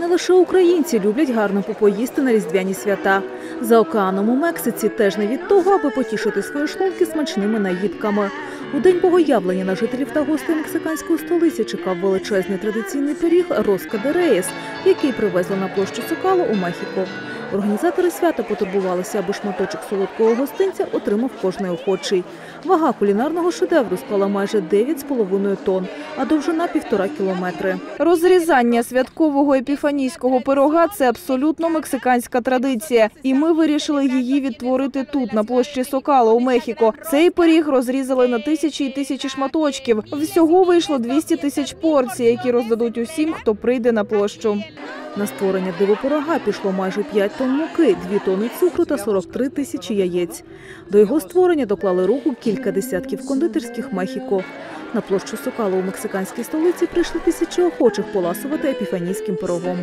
Не лише українці люблять гарно попоїсти на різдвяні свята. За океаном у Мексиці теж не від того, аби потішити свої шлунки смачними наїдками. У день богоявлення на жителів та гостей мексиканської столиці чекав величезний традиційний пиріг Роска який привезли на площу Сокало у Мехіко. Організатори свята потурбувалися, аби шматочок солодкого гостинця отримав кожний охочий. Вага кулінарного шедевру склала майже 9,5 тонн, а довжина півтора кілометри. Розрізання святкового епіфанійського пирога це абсолютно мексиканська традиція, і ми вирішили її відтворити тут, на площі Сокало у Мехіко. Цей пиріг розрізали на тисячі і тисячі шматочків. Всього вийшло 200 тисяч порцій, які роздадуть усім, хто прийде на площу. На створення дивопорога пішло майже 5 тонн муки, 2 тонни цукру та 43 тисячі яєць. До його створення доклали руку кілька десятків кондитерських Мехіко. На площу Сокало у мексиканській столиці прийшли тисячі охочих поласувати епіфанійським пирогом.